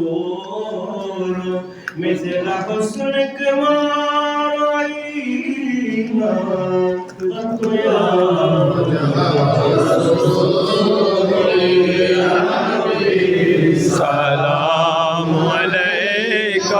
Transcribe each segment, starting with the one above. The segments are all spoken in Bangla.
من البذور مثل حسنك ما رأينا قط يا سلام عليك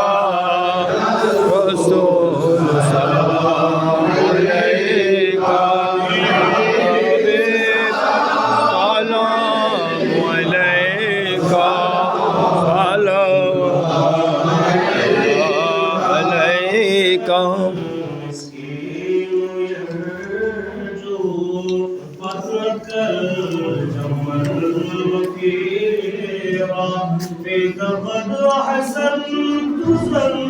عليك مسكين يرجو فضلك الجم الوفيرا فيك قد أحسنت ظني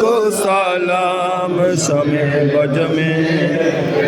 کو سلام سمے بج میں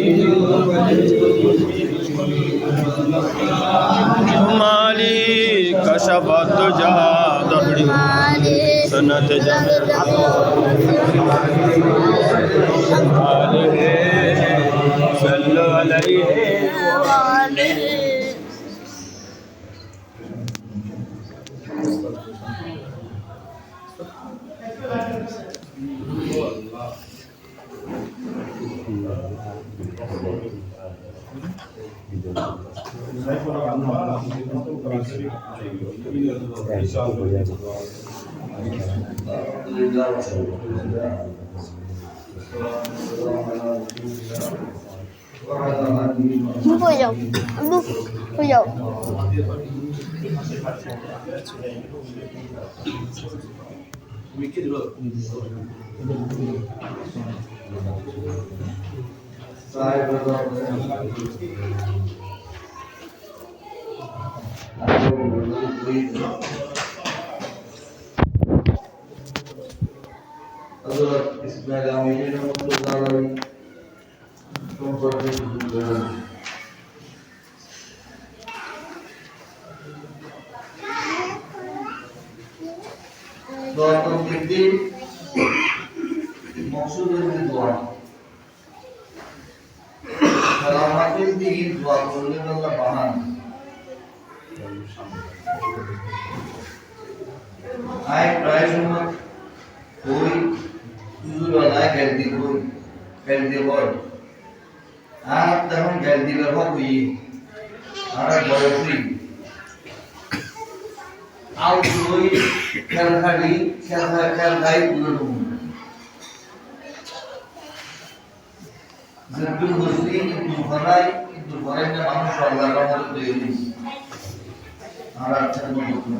जाने रहमत पहला को सलाम बज में हिदायत Ну, понял. Ну, понял. Sai, vai lá, vai lá. سلامات دعا کرنے والا بات আয় প্রায় সময় ওই দুবেলায় গেল দিব গেল দিব আর তখন গেল দিবার হবই আর বয়সী আউ তুই খেল খালি, খেল খেল খাই তুলে দেবো যেহেতু কিন্তু ঘরাই কিন্তু ঘরের না, মানুষ আল্লাহর রহমতে তৈরি আর আচ্ছা কোনো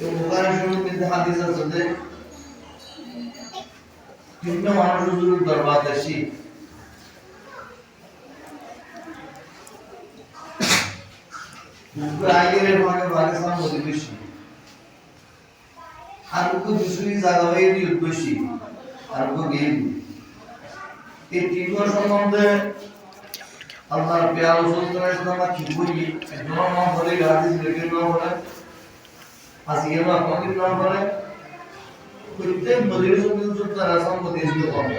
বুখারী শরীফের মধ্যে হাদিস আছে যে তিনটা মানুষ হুজুরের দরবার আসি আইনের ভাগে আর জায়গা হয়ে দিল বেশি আর উগ্র গেল এই তিনটা সম্বন্ধে আল্লাহর প্যার সুলতান ইসলাম কি বলি তোমার নাম বলে, হাদিস লেখের নাম বলে আজকে না কোনদিন নাম বলে প্রত্যেক মদির সুলতান তারা সম্পত্তি দিতে পারবে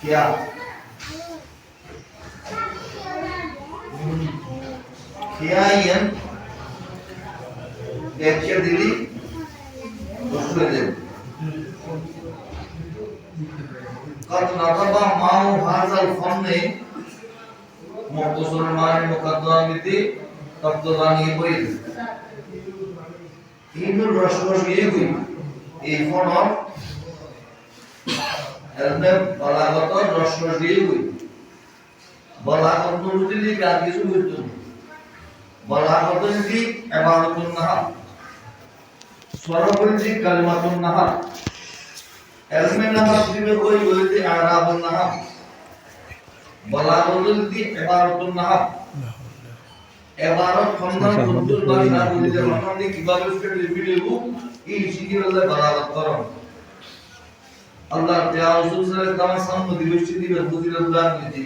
क्या খিয়াইয়েন ব্যাখ্যা দিলি বসলে দেব قد نطب معه هذا الفن مختصر المعنى রক্তদান ইয়ে করে ইন্দুর রসকস ইয়ে করি এই ফোন বলাগত রসকস দিয়ে করি বলাগত যদি আর কিছু বুঝতো বলাগত যদি এবারতুন নাহা সরবল নাহা এবারত বলিতে কীভাবে এই বলাগত করম আল্লাহ রাসূল সাল্লাল্লাহু আলাইহি দিবে বুঝিল উদাহরণ দিতে।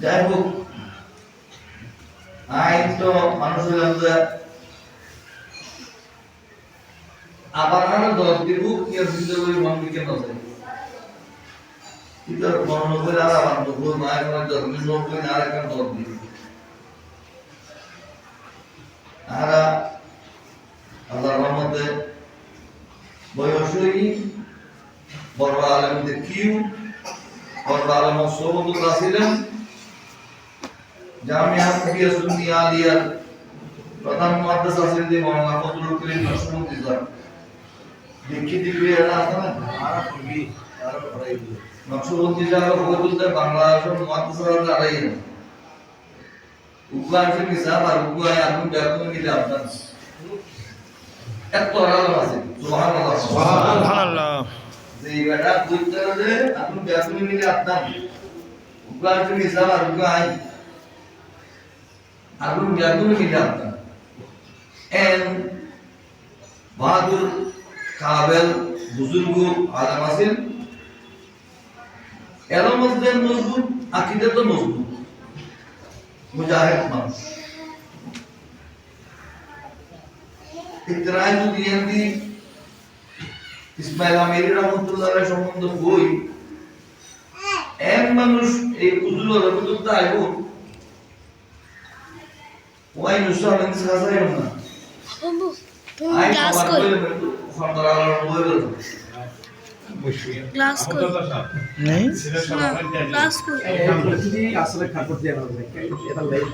যাই হোক আইন তো মানুষের আবার দশ দিব কি করি মন নজরে। এটা মন করে আর আমার ভুল মায়ের দশ মিনিট লোক করে আর একটা দশ দিব আর আল্লাহর রহমতে বয়সই বড় আলমদের কিউ বড় আলম সবুল্লাহ ছিলেন জামিয়া মুফিয়া সুন্নি আলিয়ার প্রধান মুহাদ্দিস আছেন যে নকশবন্দি স্যার ফজলুল বাংলাদেশের মুহাদ্দিস আছে আড়াই না উগান থেকে আর উগায় আপনি ব্যাকুল মিলে আপনার? এত আরাম আছে। সুবহানাল্লাহ। সুবহানাল্লাহ। যে বেটা বুঝতে যে আপনি ব্যাকুল মিলে আপনার? উগান থেকে সাহেব আর উগায় আপনি ব্যাকুল মিলে আপনার? এন বাহাদুর কাবেল বুজুর্গ আলম আছেন এর মধ্যে মজবুত আকিদে তো মজবুত। মুজাহিদ মানুষ। ইকরাই যদি ইসমাইল আমিরি রহমতুল্লাহ সম্বন্ধ বই এক মানুষ এই উজুল রহমতুল্লাহ আইব ওয়াই নুসা আলম সাজাই না। আই ক্লাস খন্দর আলার বলে ক্লাস নেই? আসলে খাবার এটা লাইভ